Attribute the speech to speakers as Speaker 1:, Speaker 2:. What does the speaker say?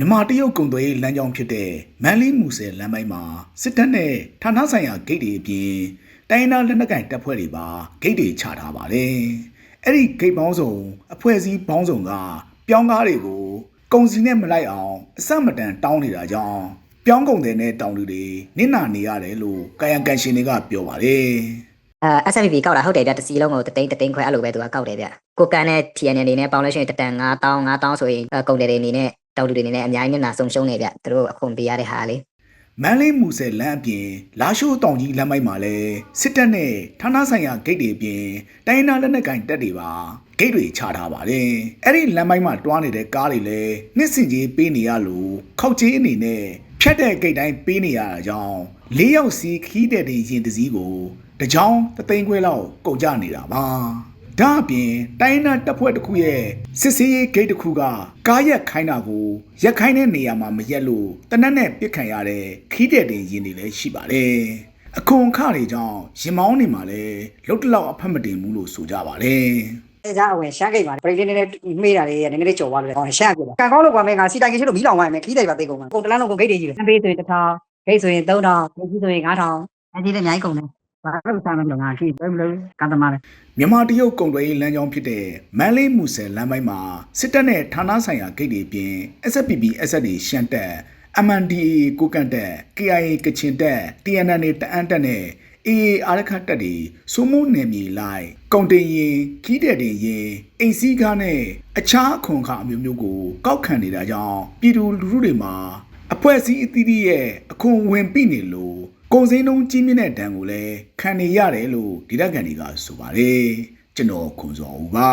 Speaker 1: မြန်မာတရုတ်ကုန်သွယ်ရေးလမ်းကြောင်းဖြစ်တဲ့မန်လေးမူဆယ်လမ်းပိုင်းမှာစစ်တပ်နဲ့ဌာနဆိုင်ရာဂိတ်တွေအပြင်တိုင်းရင်းသားလက်နက်ကိုင်တပ်ဖွဲ့တွေပါဂိတ်တွေချထားပါတယ်။အဲ့ဒီဂိတ်ပေါင်းစုံအဖွဲ့အစည်းပေါင်းစုံကပြောင်းကားတွေကိုကုန်စီနဲ့မလိုက်အောင်အဆက်မတန်တောင်းနေတာကြောင့်ပြောင်းကုန်တဲ့နဲ့တောင်းလူတွေနစ်နာနေရတယ်လို့ကာယကံရှင်တွေကပြောပါတယ်။
Speaker 2: အဲ SFP ကောက်တာဟုတ်တယ်ဗျတစ်စီလုံးကိုတသိန်းတသိန်းခွဲအဲ့လိုပဲသူကကောက်တယ်ဗျကိုကန်နဲ့ TN အနေနဲ့ပေါင်းလို့ရှိရင်တတန်9000 9000ဆိုရင်အဲကုန်တယ်တွေအနေနဲ့ တောက်လူတွေအနေနဲ့အများကြီးမျက်နှာဆုံးရှုံးနေဗျသူတို့အခွန်ပေးရတဲ့ဟာလေ
Speaker 1: မန်လေးမူဆယ်လမ်းအပြင်လာရှိုးတောင်ကြီးလမ်းပိုင်းမှာလည်းစစ်တပ်နဲ့ဌာနဆိုင်ရာဂိတ်တွေအပြင်တိုင်းရင်းသားလက်နက်ကိုင်တပ်တွေပါဂိတ်တွေချထားပါတယ်။အဲ့ဒီလမ်းပိုင်းမှာတွားနေတဲ့ကားတွေလည်းနှစ်စင်ကြီးပေးနေရလို့ခောက်ကြီးအနေနဲ့ဖြတ်တဲ့ဂိတ်တိုင်းပေးနေရတာကြောင့်၄ယောက်စီခီးတဲ့တဲ့ရင်တစ်စီးကိုတကြောင်တသိန်းခွဲလောက်ကုန်ကြနေတာပါ။ ဒါအပြင်တိုင်းနာတပ်ဖွဲ့တစ်ခုရဲ့စစ်စေးရေးဂိတ်တစ်ခုကကားရက်ခိုင်းတာကိုရက်ခိုင်းတဲ့နေရာမှာမရက်လို့တနက်နဲ့ပြစ်ခံရတဲ့ခီးတဲ့တင်ရင်တွေလည်းရှိပါတယ်။အခွန်အခတွေကြောင့်ရင်မောင်းနေမှာလည်းလုတ်တလောက်အဖက်မတင်ဘူးလို့ဆိုကြပါတယ်
Speaker 3: အဲဒါအဝင်ရှမ်းကိတ်ပါပရိသတ်နဲ့မေးတာလေးနည်းနည်းလေးကြော်သွားလို့ဟောရှမ်းပြတယ်ကံကောင်းလို့ကွာမင်းကစီတိုင်ကြီးလို့မီးလောင်သွားမယ်ခီးတယ်ပါသိကုန်မှာကုန်တလန်းလုံးကုန်ဂိတ်တွေကြီးတယ်အပေးဆိုရင်1000ဂိတ်ဆိုရင်3000ဂိတ်ကြီးဆိုရင်9000အဲဒီလည်းအများကြီးကုန်တယ် ဘာလို့စားမလို့ငါခီးဘယ်မလို့ကံသမားလဲ။
Speaker 1: မြန်မာတရုတ်ကုန်သွယ်ရေးလမ်းကြောင်းဖြစ်တဲ့မန်လေးမူဆယ်လမ်းပိုင်းမှာစစ်တပ်နဲ့ဌာနဆိုင်ရာဂိတ်တွေအပြင် SFPP SSD ရှမ်းတပ် MNDAA ကိုကန့်တပ် KIA ကချင်တပ် TNN တအန်းတပ်နဲ့ AA အာရခတ်တပ်တွေစုမှုနယ်မြေလိုက်ကုန်တင်ရင်ခီးတဲ့တင်ရင်အိမ်စည်းကားနဲ့အခြားအခွန်အခအမျိုးမျိုးကိုကောက်ခံနေတာကြောင့်ပြည်သူလူထုတွေမှာအဖွဲ့အစည်းအသီးသီးရဲ့အခွန်ဝင်ပိနေလို့ ကုန်စည်နှုန်းကြီးမြင့်တဲ့ဒဏ်ကိုလည်းခံနေရတယ်လို့ဒေသခံတွေကဆိုပါတယ်ကျွန်တော်ခွန်စောဦးပါ